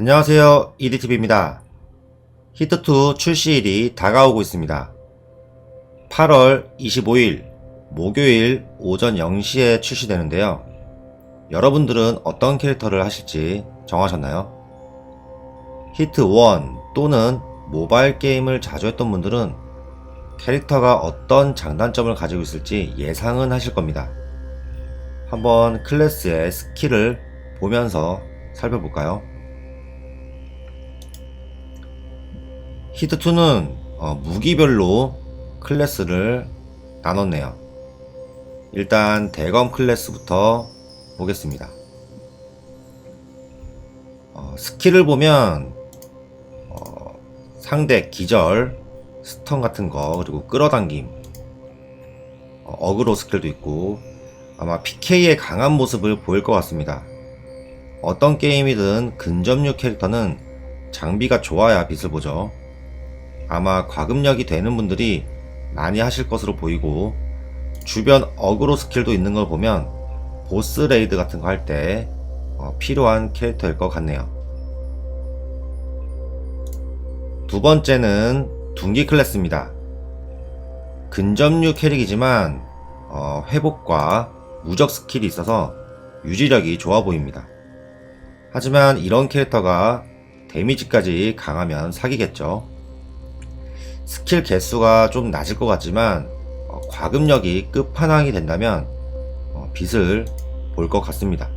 안녕하세요. EDTV입니다. 히트2 출시일이 다가오고 있습니다. 8월 25일 목요일 오전 0시에 출시되는데요. 여러분들은 어떤 캐릭터를 하실지 정하셨나요? 히트1 또는 모바일 게임을 자주 했던 분들은 캐릭터가 어떤 장단점을 가지고 있을지 예상은 하실 겁니다. 한번 클래스의 스킬을 보면서 살펴볼까요? 히트2는 어, 무기별로 클래스를 나눴네요. 일단 대검 클래스부터 보겠습니다. 어, 스킬을 보면 어, 상대 기절, 스턴 같은 거 그리고 끌어당김, 어, 어그로 스킬도 있고 아마 PK의 강한 모습을 보일 것 같습니다. 어떤 게임이든 근접류 캐릭터는 장비가 좋아야 빛을 보죠. 아마 과금력이 되는 분들이 많이 하실 것으로 보이고 주변 어그로 스킬도 있는 걸 보면 보스 레이드 같은 거 할때 어, 필요한 캐릭터일 것 같네요. 두 번째는 둔기 클래스입니다. 근접류 캐릭이지만 어, 회복과 무적 스킬이 있어서 유지력이 좋아 보입니다. 하지만 이런 캐릭터가 데미지까지 강하면 사기겠죠. 스킬 개수가 좀 낮을 것 같지만 어, 과금력이 끝판왕이 된다면 어, 빛을 볼 것 같습니다.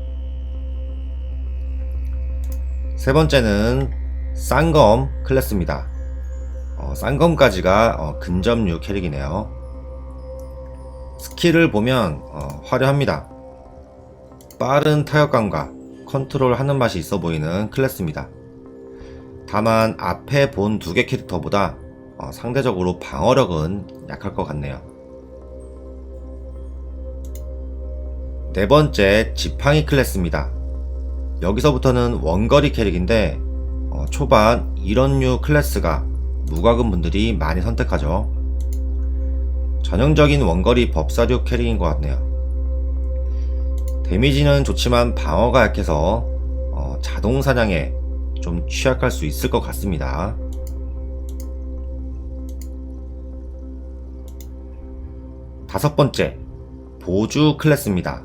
세 번째는 쌍검 클래스입니다. 어, 쌍검까지가 어, 근접류 캐릭이네요. 스킬을 보면 어, 화려합니다. 빠른 타격감과 컨트롤 하는 맛이 있어 보이는 클래스입니다. 다만 앞에 본 두 개 캐릭터보다 어, 상대적으로 방어력은 약할 것 같네요. 네 번째 지팡이 클래스입니다. 여기서부터는 원거리 캐릭인데 어, 초반 이런 류 클래스가 무과금 분들이 많이 선택하죠. 전형적인 원거리 법사류 캐릭인 것 같네요. 데미지는 좋지만 방어가 약해서 어, 자동 사냥에 좀 취약할 수 있을 것 같습니다. 다섯 번째, 보주 클래스입니다.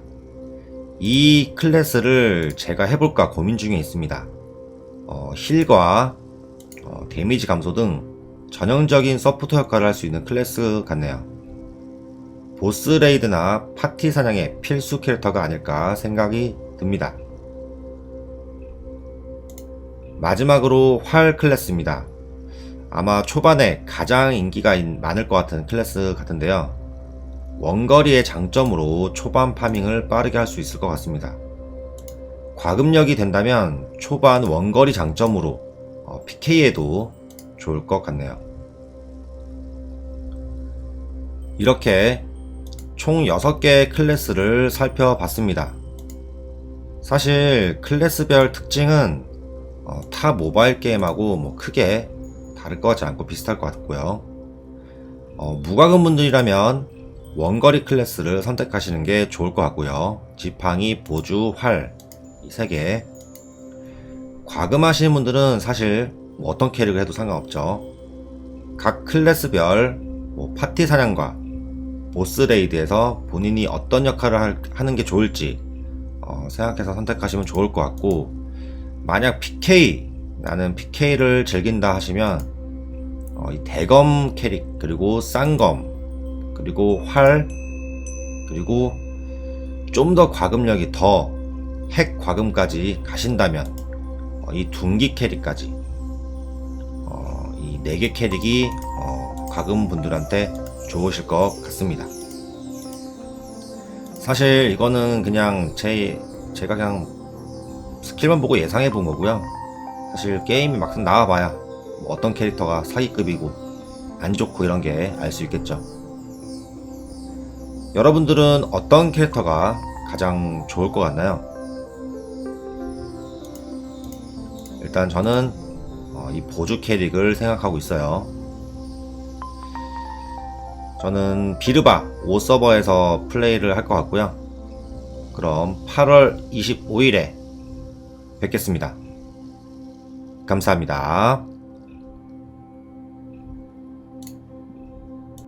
이 클래스를 제가 해볼까 고민 중에 있습니다. 어, 힐과 어, 데미지 감소 등 전형적인 서포터 역할을 할 수 있는 클래스 같네요. 보스 레이드나 파티 사냥의 필수 캐릭터가 아닐까 생각이 듭니다. 마지막으로 활 클래스입니다. 아마 초반에 가장 인기가 있- 많을 것 같은 클래스 같은데요. 원거리의 장점으로 초반 파밍을 빠르게 할 수 있을 것 같습니다. 과금력이 된다면 초반 원거리 장점으로 어, PK에도 좋을 것 같네요. 이렇게 총 6개의 클래스를 살펴봤습니다. 사실 클래스별 특징은 어, 타 모바일 게임하고 뭐 크게 다를 것 같지 않고 비슷할 것 같고요. 어, 무과금 분들이라면 원거리 클래스를 선택하시는 게 좋을 것 같고요. 지팡이, 보주, 활, 이 세 개. 과금하시는 분들은 사실 뭐 어떤 캐릭을 해도 상관없죠. 각 클래스별 뭐 파티 사냥과 보스 레이드에서 본인이 어떤 역할을 할- 하는 게 좋을지 어, 생각해서 선택하시면 좋을 것 같고 만약 PK 나는 PK를 즐긴다 하시면 어, 이 대검 캐릭 그리고 쌍검 그리고 활 그리고 좀 더 과금력이 더 핵 과금까지 가신다면 어, 이 둔기 캐릭까지 어, 이네개 캐릭이 어, 과금 분들한테 좋으실 것 같습니다. 사실 이거는 그냥 제 제가 그냥 스킬만 보고 예상해 본 거고요. 사실 게임이 막상 나와봐야 뭐 어떤 캐릭터가 사기급이고 안 좋고 이런 게 알 수 있겠죠. 여러분들은 어떤 캐릭터가 가장 좋을 것 같나요? 일단 저는 어, 이 보주 캐릭을 생각하고 있어요. 저는 비르바 5 서버에서 플레이를 할 것 같고요. 그럼 8월 25일에 뵙겠습니다. 감사합니다.